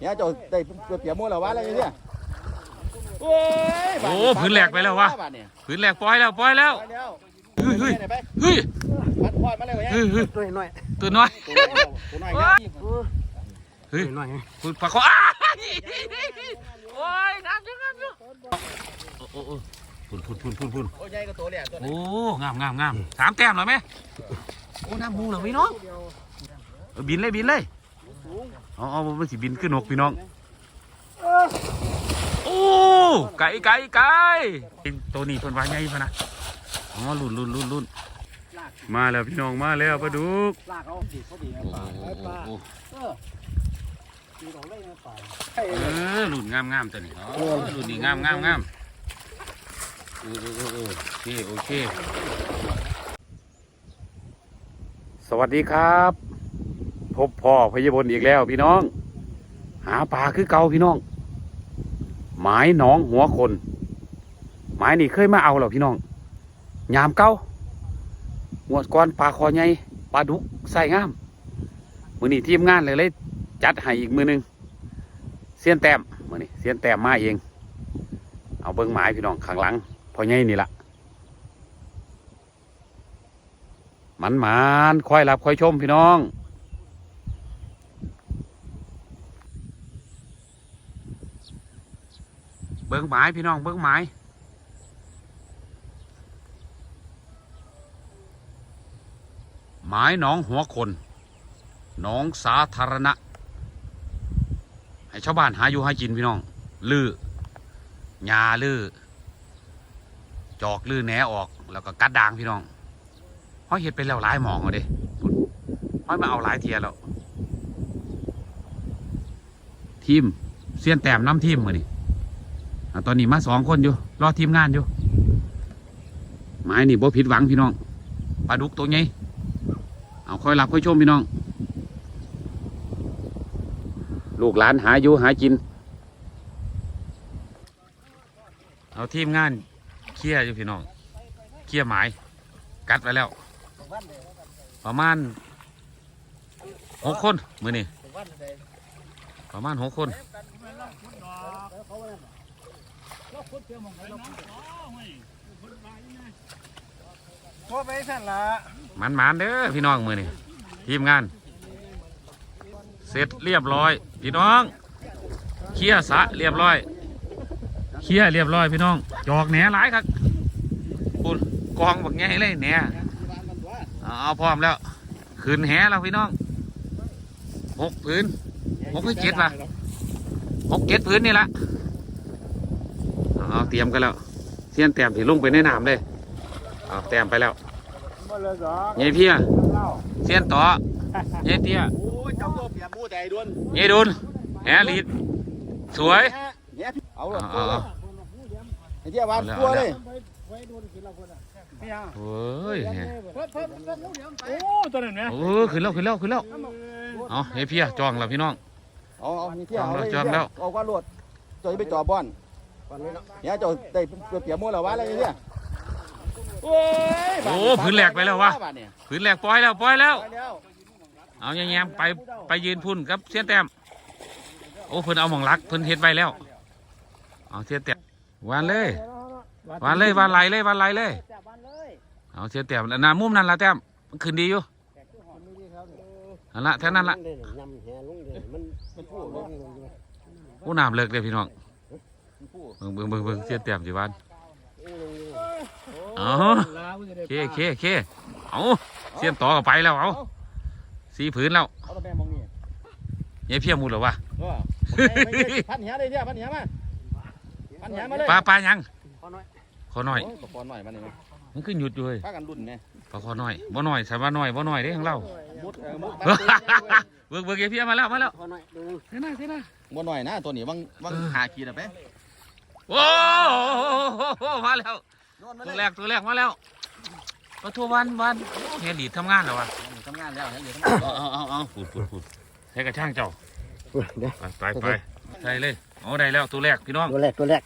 เนี่ยเจ้าได้เปรียบมู่แล้ววะอะไรอย่างเงี้ยโอ้ยโอ้พื้นแหลกไปแล้ววะบาดเนี่ยผืนแรกปล่อยแล้วปล่อยแล้วเฮ้ยเฮ้ยเฮ้ยพัดพอดมาเลยวะเนี่ยเฮ้ยเฮ้ยตัวน้อยตัวน้อยตัวน้อยตัวน้อยเฮ้ยตัวน้อยคุณปลาคออ้ายโอ้ยน้ำจุ๊น้ำจุ๊โอ้โอ้โอ้พุ่นพุ่นพุ่นพุ่นพุ่นโอ้ยใหญ่ก็ตัวเลยตัวนี้โอ้งามงามงามสามแต้มหน่อยไหมโอ้น้ำมูเหรอพี่น้องบินเลยบินเลย เอาเอามันสิบินขึ้นนกพี่น้องโอ้ไก่ไก่ไก่ตัวนี้เพิ่นว่าใหญ่พะนะอ๋อลุ่นลุ่นลุ่นลุ่นมาแล้วพี่น้องมาแล้วปลาดุกลากเขาดีเขาดีโอ้โหโอ้โหดีของเล่นป่าเออลุ่นงามงามตัวนี้อ๋อลุ่นนี่งามงามงามเออเออเออเออโอเคโอเค สวัสดีครับ พบพ่อพยาบลอีกแล้ว พี่น้อง หาปลาคือเก่าพี่น้อง หมายหนองหัวคน หมายนี่เคยมาเอาเหรอพี่น้องยามเก้างวดก้อนปลาคอใหญ่ปลาดุกใส่งามมือนี้ทีมงานเลยเลยจัดให้อีกมือหนึงเสียนแต้มมือนี้เสียนแต้มมาเอง เอาเบิ้งหมายพี่น้องข้างหลังพอใหญ่นี่ละมันหมานคอยรับคอยชมพี่น้อง บิ้งหมายพี่น้องเบิ้งหมายหมายหนองหัวคนหนองสาธารณะ ให้ชาวบ้านหาอยู่หากินพี่น้อง ลือหญ้าลือจอกลือแหนออกแล้วก็กัดด่างพี่น้องห้อยเห็ดไปแล้วหลายหมองเอาเด้ห้อยมาเอาหลายเทียแล้วทีมเสียนแต้มน้ำทีมมาดิอ่ ตอนนี้มาสองคนอยู่ รอทีมงานอยู่ไม้นี่บ่ผิดหวังพี่น้องปลาดุกตัวใหญ่เอาค่อยรับค่อยชมพี่น้อง ลูกหลานหาอยู่หากิน เอาทีมงานเคลียอยู่พี่น้องเคลียร์หมาย กัดไว้แล้ว ประมาณหกคนมือนี่ประมาณหกคน ตัวไปสั่นละมันมันเด้อพี่น้องมือนี่ทีมงาน เสร็จเรียบร้อย พี่น้องเคลียสะเรียบร้อยเคลียเรียบร้อยพี่น้อง จอกแหนหลายครับปุ่นกองบักแง่เลยแหนเอาเอาพร้อมแล้วขึ้นแหแล้วพี่น้องหกพื้นหกหรือเจ็ดล่ะหกเจ็ดพื้นนี่ละ เอาเอาเตรียมกันแล้วเสี้ยนแต้มที่ลงไปในน้ำเลยเอาแต้มไปแล้วมาเลยสองยายเพียเล่าเสี้ยนต่อยายเตี้ยโอ้ยเจ้าตัวเปรียบหมู่แต่ไอ้ดวนยายดุลแหลีดสวยเนี่ยเอาเอาละเอาเอาไอ้เจ้าวางตัวเลยไว้โดนกินละคนอะไม่ยังโอ้ยแหมเพิ่มเพิ่มเพิ่มเดี๋ยวโอ้ตัวนั้นไหมโอ้ขึ้นแล้วขึ้นแล้วขึ้นแล้วเอายายเพียจองแล้วพี่น้องเอาเอานี่เที่ยวเอาเลยจอดแล้วเอาก้อนรวดเจ้าจะไปจ่อบ้อน เนี่ยเจ้าได้เปรียบหมู่แล้ววะอะไรอย่างเงี้ยโอ้ยบาดโอ้พื้นแหลกไปแล้ววะบาดเนี่ยผืนแรกปล่อยแล้วปล่อยแล้วไปแล้วเอาแยมๆไปไปยืนพุ่นกับเสี้ยนแต้มโอ้เพิ่นเอาหมองลักเพิ่นเฮ็ดไปแล้ว เอาเสี้ยนแต้มวานเลยวานเลยวานไหลเลยวานไหลเลย เอาเสี้ยนแต้มอันนั้นมุมนั้นละแต้มมันขึ้นดีอยู่อันละแท่นั้นละยำแห่ลุงเดี๋ยวมันมันพูดลเลยงลงโอ้น้ำเลิกเลยพี่น้องมันพูด เบิ่งเบิ่งเบิ่งเบิ่งเสี้ยนแต้มสิวานอ๋อลาวจะได้เคเคเคเอาเสี้ยนต่อก็ไปแล้วเอาสีผืนแล้วเอาตะแบงมองนี่ยายเพียหมูเหรอวะเออไม่ใช่พันเหียเลยเนี่ยพันเหียมาพันเหียมาเลยปลาปลายังพอน้อยขอหน่อยโปอนหน่อยมันนี่มันขึ้นหยุดอยู่เลยพากันรุ่นไงปลาขอหน่อยบ่หน่อยใส่ว่าหน่อยบ่หน่อยเด้ของเรามุดเออมุดเบิกเบิกยายเพียมาแล้วมาแล้วพอน้อยดูเท่น่าเท่น่ามุดหน่อยนะตัวนี้วังวังหาขีดอะไป โอ้โหมาแล้วตัวแรกตัวแรกมาแล้วปลาทัววันวันเฮลีดทำงานแล้ววะทำงานแล้วเดี๋ยวเอาเอาเอาเอาพูดพูดพูดใช้กระช่างเจ้าเดี๋ยวไปไปไปใส่เลยเอาได้แล้วตัวแรกพี่น้องตัวแรกตัวแรก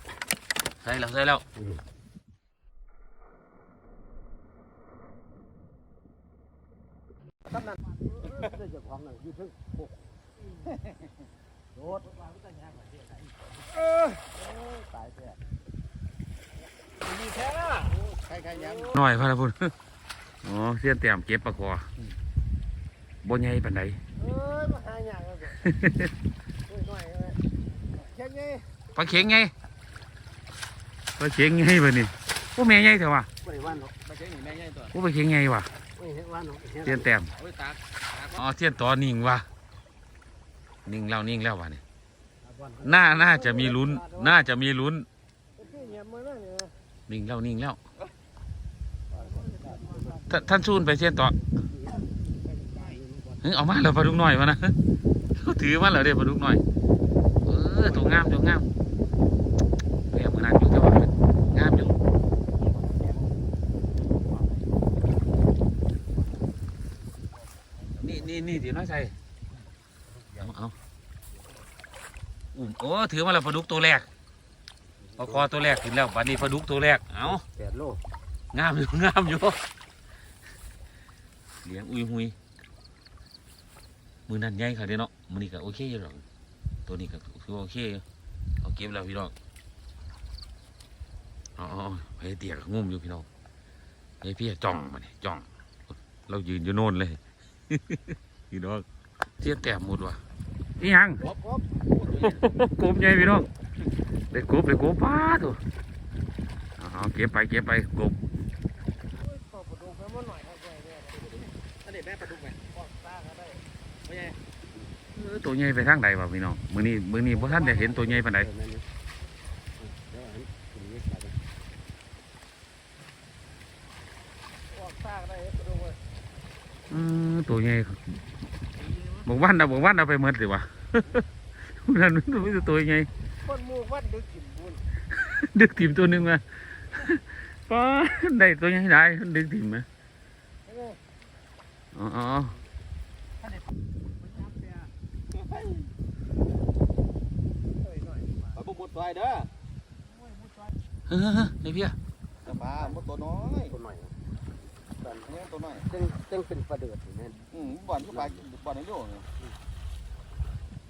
ใส่แล้วใส่แล้วเจ้าของหน่อยอยู่ถึง มีแท้ละใครใครยังหน่อยพะนะพุ่นอ๋อเสี้ยนแต้มเก็บปลาคอบ่ใหญ่ปานใดเอ้ยมาหาอย่างแล้วหน่อยเลยแค่ไงปลาเข็งไงปลาเข็งไงบัดนี้โอ้แม่ใหญ่เถอะว่ะไม่ได้วันหรอกไปเจ๊หนีแม่ใหญ่ตัวโอ้ปลาเข็งไงว่ะไม่เห็นวันหรอกเสี้ยนแต้มเอาไปตากอ๋อเสี้ยนต่อนิ่งว่ะนิ่งแล้วนิ่งแล้วว่ะนี่น่าน่าจะมีลุ้น น่าจะมีลุ้น นิ่งแล้วนิ่งแล้ว ท่านท่านซูนไปเสี้นต่อเฮ้ยเอามาแล้วปลาดุกน้อยมานะเขาถือมาแล้วเด้ปลาดุกน้อย เออตัวงามตัวงามเรียกมือนั้นอยู่แต่ว่างามอยู่นี่นี่นี่ถือน้อยใส่เอาเอาอุ้มโอ้ถือมาแล้วปลาดุกตัวแรก ปลาคอตัวแรกถึงแล้วบัดนี้ปลาดุกตัวแรกเอาแปดโลงามอยู่งามอยู่เลี้ยงอุยหุยมือนั่นใหญ่ค่ะเด้เนาะมือนี้ก็โอเคอยู่หรอกตัวนี้ก็คือว่าโอเคอยู่เอาเก็บแล้วพี่น้องเอ๋อาเอาไปเตียกงุ่มอยู่พี่น้องไอ้พี่จ้องมาเนี่ยจ้อง เรายืนอยู่โน่นเลยพี่น้องเทียแต้มหมดว่ะนี่ยังครบครบกบใหญ่พี่น้อง ได้กบได้กบป้าตัวเอาเก็บไปเก็บไปกบปอกประตูไปมาหน่อยครับเนี่ยอันนี้แม่ปลาดุกไหมปอกตาก็ได้ไม่ใช่ตัวใหญ่ไปทางใดวะพี่น้องมือนี้มือนี้พ่ท่านได้เห็นตัวใหญ่ปานใดปอกตาก็ได้ประตูเลยอือตัวใหญ่บอกวันเอาบอกวันเอาไปหมดสิวะนั่นมันตัวใหญ่ คนมูวัดดึกกินบุญดึกถิ่มตัวหนึงมาป้าได้ตัวใหญ่ได้ดึกถิ่มมาอ๋ออ๋อปลาบุกมุดไปเด้อเฮ้ยๆๆนี่พี่อะจะปลามุดตัวน้อยตัวหน่อยนี่ตัวน้อยจึงจึงเป็นประเดือดนี่แม่นอืมบ่อนก็ปลาบ่อนในโลกนี่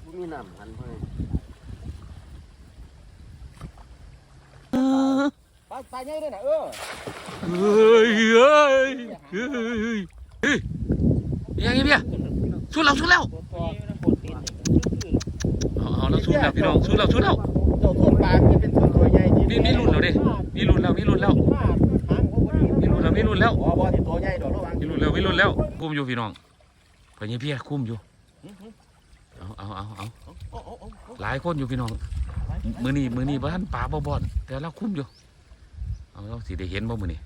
บ่มีน้ำหันเพิ่นปลา ปลาใหญ่ด้วยนะเออเฮ้ยเฮ้ยเฮ้ยเฮ้ยยังไงพี่อะสู้แล้วสู้แล้วเอาเอาแล้วสู้แล้วพี่น้องสู้แล้วสู้แล้วเจ้าตัวปลาที่เป็นส่วนตัวใหญ่มีมีรุ่นแล้วดิมีรุ่นแล้วมีรุ่นแล้วมีรุ่นแล้วมีรุ่นแล้วอ๋อบ่ที่ตัวใหญ่ดอกระวังมีรุ่นแล้วมีรุ่นแล้วคุมอยู่พี่น้องไปยังพี่คุมอยู่เอาเอาเอาเอาหลายคนอยู่พี่น้องมือนีมือนี้บ้านป่าบ่บอนแต่เราคุมอยู่ เอาเราสิได้เห็นบ่มือนี้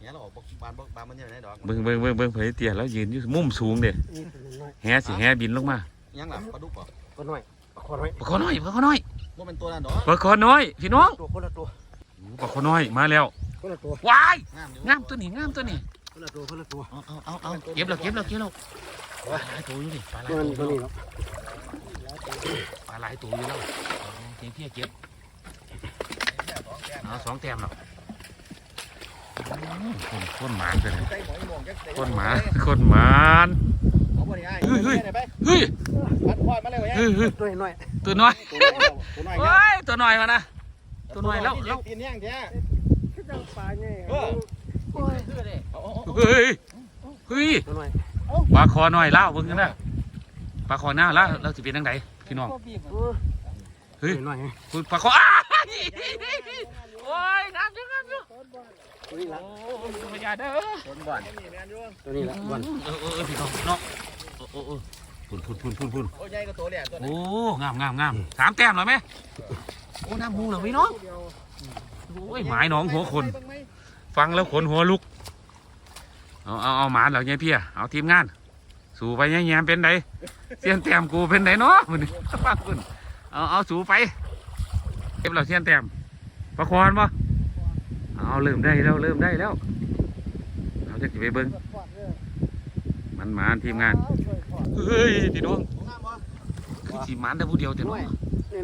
เนี่ยเราออกบานบานมันยังไงดอกเบิ่งเบิ่งเบิ่งเบิ่งเผยเตี้ยแล้วยืนอยู่มุมสูงเด้นี่ตัวน้อยแหสิแหบินลงมายังหลับปลาดุกป่ะตัวน้อยปลาคอน้อยปลาคอน้อยปลาคอน้อยว่าเป็นตัวนั้นดอกปลาคอน้อยพี่น้องตัวคนละตัวปลาคอน้อยมาแล้วคนละตัวว้ายงามอยู่งามตัวนี้งามตัวนี้คนละตัวคนละตัวเอาเอาเอาเอาเก็บแล้วเก็บแล้วเก็บแล้วปลาหลายตัวอยู่ดิปลาหลายตัวตัวนี้อยู่ตัวนี้เนาะปลาหลายตัวอยู่แล้วเอาเพียงเพียเก็บเอาสองแต้มแล้วอืม คนคนหมานไปเลยใจหมอยมองแกคนหมาคนหมานเอาบ่ได้ไอ้เฮ้ยเฮ้ยเฮ้ยพัดควายมาเลยไอ้เฮ้ยเฮ้ยตัวน้อยตัวน้อยตัวน้อยโอ้ยตัวน้อยมานะตัวน้อยแล้วแล้วตีนย่างแท้เออโอ้ยเฮ้ยเฮ้ยตัวน้อยปลาคอน้อยเล่าเบิ่งกันนะปลาคอหน้าแล้วเราจะเป็นทังไดพี่น้องเฮ้ยตัวน้อยคุณปลาคออ้ายโอ้ยน้ำจังน้ำจัง ตัวนี้ละโอ้ยพยาเด้อต้นบ่อนตัวนี้ละวันเออเออเออพี่น้องพี่น้องโอ้โอ้โอ้พุ่นพุ่นพุ่นพุ่นพุ่นโอ้ยใหญ่ก็ตัวแหลกตัวนี้โอ้งามงามงามสามแต้มเหรอไหมโอ้น้ำมูเหรอพี่น้องโอ้ยหมายหน้องหัวคน ฟังแล้วขนหัวลุกเอาเอาเอาหมาเหล่านี้พี่อะเอาทีมงาน สู่ไปแง่ๆเป็นไดเสียนแต้มกูเป็นไดเนาะมึงฟังคุณเอาเอาสู่ไปเก็บเราเสียนแต้มประคอนปะ เอาเริ่มได้แล้วเริ่มได้แล้วเอาจะไปเบิ้งมันหมาทีมงานเฮ้ยพี่น้องคือสีมันได้ผู้เดียวแต่น้อย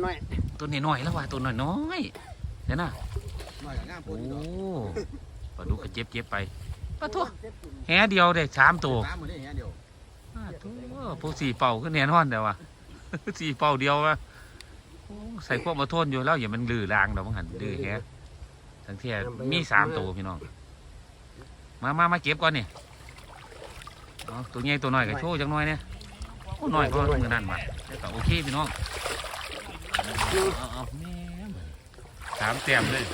น้อยตัวน้อยๆแล้วว่ะตัวน้อยๆเดี๋ยวนะน้อยกับงามโอ้พูกปลาดุกเจ็บเจ็บไปปะทั่วแหเดียวได้สามตัวตามมือนี่เดียวอ่าทั่วผู้สี่เป่าก็แน่นอนแต่ว่าสี่เป้าเดียวว่ะใส่พวกมาโทนอยู่แล้วอย่ามันลือรางเดอกมังหันลือแฮะ ทั้งเที่ยมีสามตัวพี่น้อง มามามาเก็บก่อนนี่เอาตัวใหญ่ตัวน้อยก็โชว์จังน้อยเนี่ยโอ้น้อยก็มือนั่นมาแต่ก็โอเคพี่น้องเอาเอาแม่เบิ่งสามแต้มเลย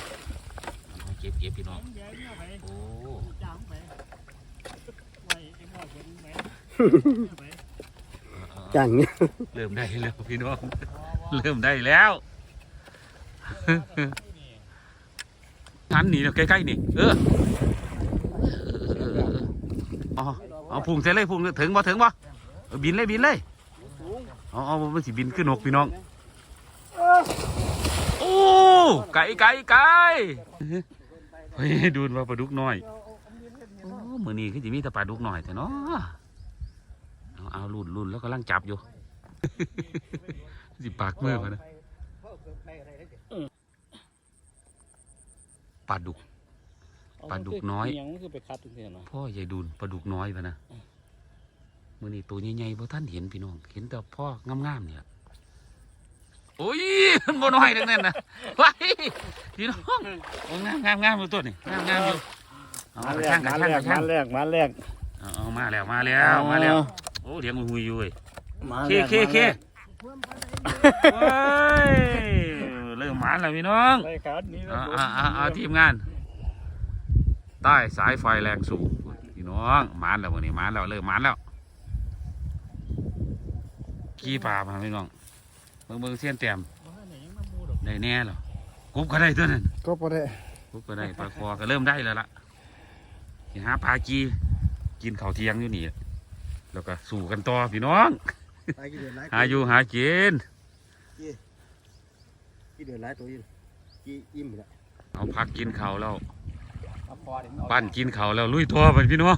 เอาเก็บเก็บพี่น้อง โอ้เอาๆจังเนี่ยเริ่มได้แล้วพี่น้อง เริ่มได้แล้ว ทันหนีแล้วใกล้ๆนี่เออเออเออเออเอาเอาพุ่งเสร็จเลยพุ่งถึงบ่ถึงบ่บินเลยบินเลยเอาเอามันสิบินขึ้นนกพี่น้องโอ้ไก่ไก่ไก่เฮ้ยดูนว่าปลาดุกน้อยโอ้มือนี้คือจะมีแต่ปลาดุกน้อยแต่เนาะเอาเอาลุ่นลุ่นแล้วกำลังจับอยู่สิปากมือมานะ ปลาดุก ปลาดุกน้อย ยังคือไปคัดตรงนี้เนาะพ่อใหญ่ดูนปลาดุกน้อยพะนะมือนี้ตัวใหญ่ๆพ่ท่านเห็นพี่น้องเห็นแต่พ่องามๆเนี่ยโอ้ยมันบ่น้อยทั้งนั้นนะว้ายพี่น้องโอ้งามงามงามอยู่ตัวนี่งามงามอยู่เอามากระแรช่ากงกระมาช่างแรกกระช่างมาแรกมาแรกเอาเอามาแล้วมาแล้วมาแล้วโอ้เดี๋ยวมันหุยอยู่เว้ยมาเคแรกเคเคเว้ย เริ่มหมานแล้วพี่น้องรายการนี้นะอ่าอ่าอ่าอ่าทีมงาน ใต้สายไฟแรงสูงพี่น้องหมานแล้ววันนี้หมานแล้วเริ่มหมานแล้วขี้ปลามาพี่น้องเบิ่งเบิ่งเสี้ยนแต้มได้แน่หรอกบก็ได้ตัวนั้นก็พอได้กบก็ได้ปลาคอก็เริ่มได้แล้วล่ะสิหาปลากีกินข้าวเที่ยงอยู่นี่แล้วก็สู่กันต่อพี่น้องไปกี่เดือนไรหาอยู่หากิน กี่เดือนไรตัวยิ่งกี่อิ่มละเอาพักกินข้าวแล้วเอาพอเดี๋ยวปั้นกินข้าวแล้วลุยตัวไปพี่น้อง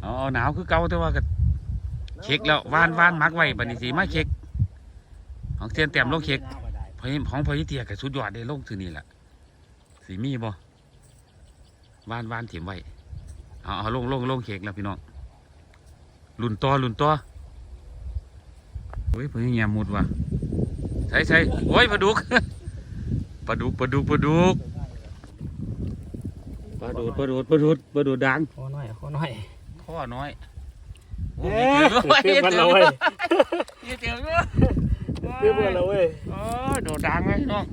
เอาเอาหนาวคือเก่าแต่ว่าก็เช็คแล้วว่านว่านมักไว้บัดนี้สิมาเช็คของเทียนแต้มลงเช็คพอของพอยี่เตียกับสุดยอดได้ลงถือนี่แหละสีมีบ่ว่านว่านเถียมไว้เอาเอาลงลงลงเช็คแล้วพี่น้องลุ่นต่อลุ่นต่อโอ้ยเพิ่งแยมมุดว่ะ ใช่ใช่โอ้ยปลาดุกปลาดุกปลาดุกปลาดุกปลาดูดปลาดูดปลาดูดปลาดูดดังขอหน่อยขอหน่อยข้อน้อยโอ้เอ๊มีะเจอด้วยเตรียมกันแล้วเว้ยมีเจอด้วยเตรียมกันแล้วเว้ยโอ้ยโดดดังไหมน้อง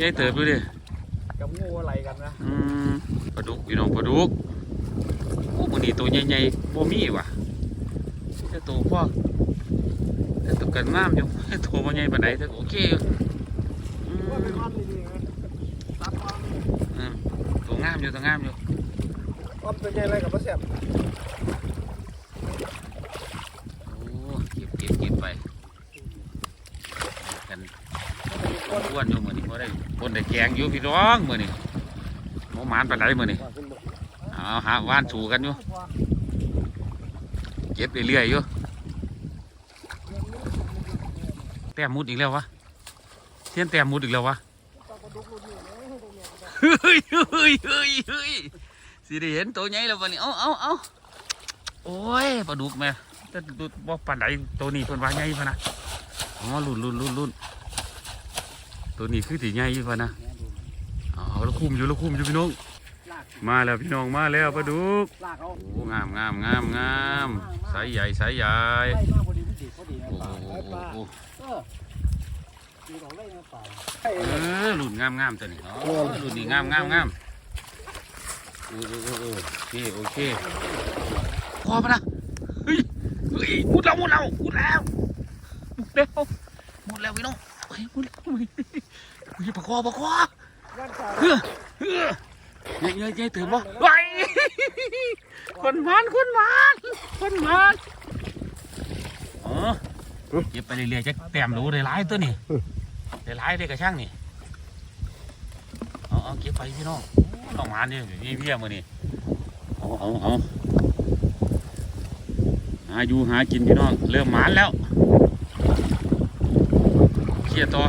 ยายเติบดูดิกับงูอะไรกันนะอืมปลาดุกพี่น้องปลาดุกโอ้มันนี่ตัวใหญ่ๆบ่มีว่ะแต่ตัวพ่อ แต่ตัวกันงามอยู่ตัวมันใหญ่ปานใดแต่ก็โอเคอยู่อืมว่าเป็นวันดีๆนะรับความอืมตัวงามอยู่ตัวงามอยู่ความเป็นยังไงกับพ่อแซ่บโอ้เก็บเก็บเก็บไปกันอ้วนอยู่มือนี้พอได้คนได้แกงอยู่พี่น้องมือนี้หมหมานปานใดมือนี้ว่าเป็นบ่เอาหาว่านสูกันอยู่เก็บเรื่อยๆอยู่ แต้มมุดอีกแล้ววะเทียนแต้มมุดอีกแล้ววะเฮ้ยเฮ้ยเฮ้ยเฮ้ยสิได้เห็นตัวใหญ่แล้ววันนี้ เอาเอาเอาโอ้ยปลาดุกแม่แต่ดูบ่ปานใดตัวนี้เพิ่นว่าใหญ่พะนะอ๋อลุ่นลุ่นลุ่นลุ่นตัวนี้คือสีใหญ่พะนะเอาเอแล้วคุมอยู่แล้วคุมอยู่พี่น้อง มาแล้วพี่น้องมาแล้วปลาดุก โอ้งามงามงามงามสายใหญ่สายใหญ่ โอ้โหโอ้โหโอ้โหเออมีของเล่นมาป่าเออหลุนงามงามตัวนี้อ๋อหลุนนี่งามงามงามเออเออเออเออโอเคโอเคพอปะนะเฮ้ยเฮ้ยมุดแล้วมุดแล้วมุดแล้วมุดแล้วมุดแล้วพี่น้องเฮ้ยมุดแล้วเฮ้ยเฮ้ยปะคอปะคอร่างกายเฮ้ยเฮ้ยเฮ้ยเฮ้ยเฮ้ยตื่นบ่ไว้คนมันคนมันคนมันอ๋อ เก็บไปเรื่อยๆจะแต้มรู้ได้หลายตัวนี่ได้หลายได้กระช่างนี่เอาเอาเก็บไปพี่น้องน้องหมานี่พี่เพี้ยมือนี่เอาเอาเอาหาอยู่หากินพี่น้องเริ่มหมานแล้วเคลียร์ต่อ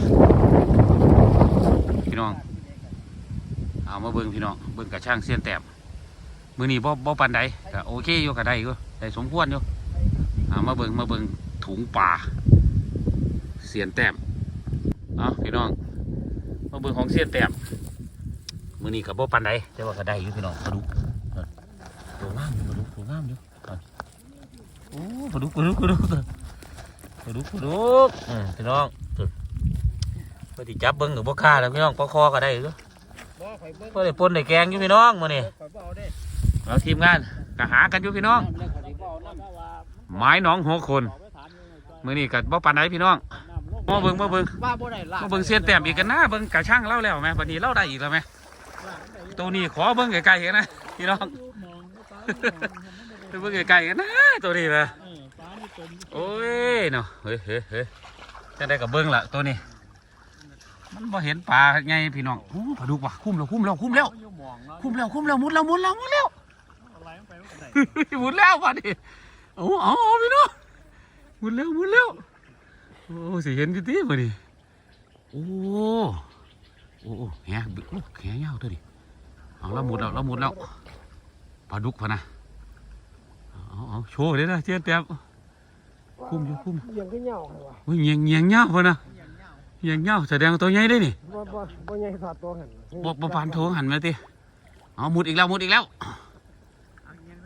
พี่น้องเอามาเบิ่งพี่น้องเบิ่งกระช่างเสี้ยนแต้มมือนี้บ่บ่ปันใดก็โอเคอยู่ก็ได้อยู่ได้สมควรอยู่เอามาเบิ่งมาเบิ่ง ถุงป่า เสียนแต้มเอาพี่น้องมาเบิ่งของเสียนแต้มมือนี้กับโบปันไดแต่ว่าก็ได้อยู่พี่น้องปลาดุกนั่นตัวงามอยู่ปลาดุกตัวงามอยู่นั่นโอ้ปลาดุกปลาดุกปลาดุกปลาดุกปลาดุกอืมพี่น้องเพื่อที่จับเบิ้งกับบ่ค่าแล้วพี่น้องปลาคอก็ได้อยู่บ่ข่อยเบิ่งเพื่อได้ปนได้แกงอยู่พี่น้องมื้อนี้ข่อยบ่เอาเด้เราทีมงานก็หากันอยู่พี่น้องน้ำแล้วข่อยสิบ่เอาน้ำว่าไม้หนองหัวคน มื้อนี้ก็บ่ปานใดพี่น้องมาเบิ่งมาเบิ่งว่าบ่ได้ล่ะมาเบิ่งเสียนแต้มอีกกันนะเบิ่งกะช่างเล่าแล้วแม่บัดนี้เล่าได้อีกแล้วแม่ตัวนี้ขอเบิ่งไกลๆกันนะพี่น้องไปเบิ่งไกลๆกันนะตัวนี้แม่โอ้ยเนาะเฮ้ยเฮ้ยเฮ้ยจะได้กับเบิ่งละตัวนี้ มันบ่เห็นปลาไงพี่น้องโอ้ปลาดุกว่ะคุ้มแล้วคุ้มแล้วคุ้มแล้วคุ้มแล้วคุ้มแล้วมุดแล้วมุดแล้วมุดแล้วมุดแล้วบัดนี้เอาเอาเอาพี่น้อง มุดแล้วมุดแล้วโอ้สิเห็นอยู่ติบัดนี้โอ้โอ้โอ้แหบึโอ้แหยาวตัวดิเอาเราหมดแล้วเราหมดแล้วปลาดุกพะนะเอาเอาโชว์เลยนะเจียนแต้มคุ้มอยู่คุ้มเลี้ยงคือเหงาให้ว่ะโอ้ยเงียงเงียงเงาพะนะเงียงเงาแสดงว่าตัวใหญ่ได้นี่บ่บ่บ่ใหญ่สอดตัวหั่นบ่บ่ปานโถงหันมาติเอาหมุดอีกแล้วหมุดอีกแล้ว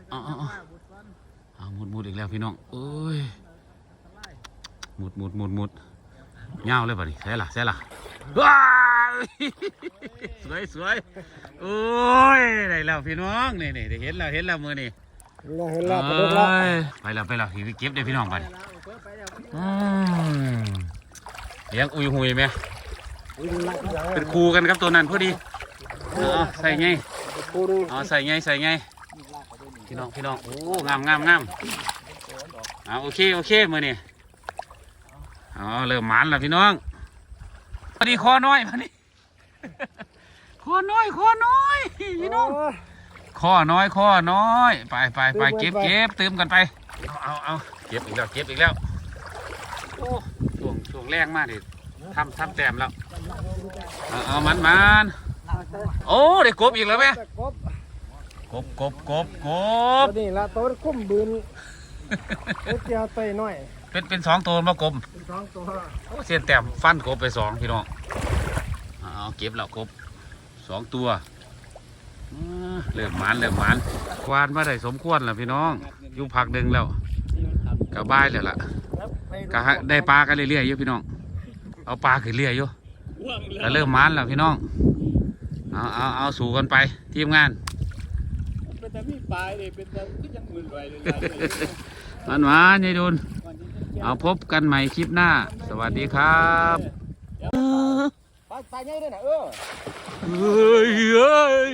เอาเอาเอาเอาหมุดหมุดอีกแล้วพี่น้องเอ้ยห มุดหมุดหมุดหมุดเงาเลยป่ะนี่ใช่ล่ะใช่ล่ะว้ายสวยสวยโอ้ยได้แล้วพี่น้องนี่นี่ได้เห็นแล้วเห็นแล้วมือนี่เห็นแล้วเห็นแล้วปลาดุกแล้วเอ้ยไปแล้วไปแล้วพี่เก็บได้พี่น้องไปอืมเลี้ยงอุยหุยไหมเป็นครูกันครับตัวนั้นพอดีเอาใส่ไงกูดูเอาใส่ไงใส่ไงพี่น้องพี่น้องโอ้งามงามงามเอาโอเคโอเคมือนี่ เอาเริ่มหมันแล้วพี่น้องพอดีคอน้อยพอดีคอน้อยคอน้อยพี่น้องโยคอน้อยคอน้อย ไปไปไปเติเก็บมกันไปเก็บเติมกันไปเอาเอาเอาเก็บอีกแล้วเก็บอีกแล้วโอ้ช่วงช่วงแรงมากดิทำทำแต้มแล้วเอาเอามันมันโอ้ได้กบอีกแล้วไหมแต่กบกบกบกบกตับวนี้ละตัวคุ้มบืนเอ็ดเจียวเตยน้อย เป็นเป็นสองตัวมากบเป็นสองตัวโอ้เสียนแต้มฟันกบไปสองพี่น้องเอาเก็บแล้วกบสองตัวอ่าเริ่มหมันเริ่มหมันควานมาได้สมควรแล้วพี่น้องอยู่พักหนึ่งแล้วกลับบ้านแล้วล่ะก็ให้ได้ปลากันเรื่อยๆอยู่พี่น้อง เอาปลาขึ้นเรื่อยอยู่ก็เริ่มมันแล้วพี่น้อง เอาเอาเอาสู่กันไปทีมงานเป็นแต่มีปลายเลยเป็นแต่ก็ยังมือไวเลยมันมานยายดุล เอาพบกันใหม่คลิปหน้า สวัสดีครับปลาปลาใหญ่ด้วยนะเออเฮ้ยเฮ้ย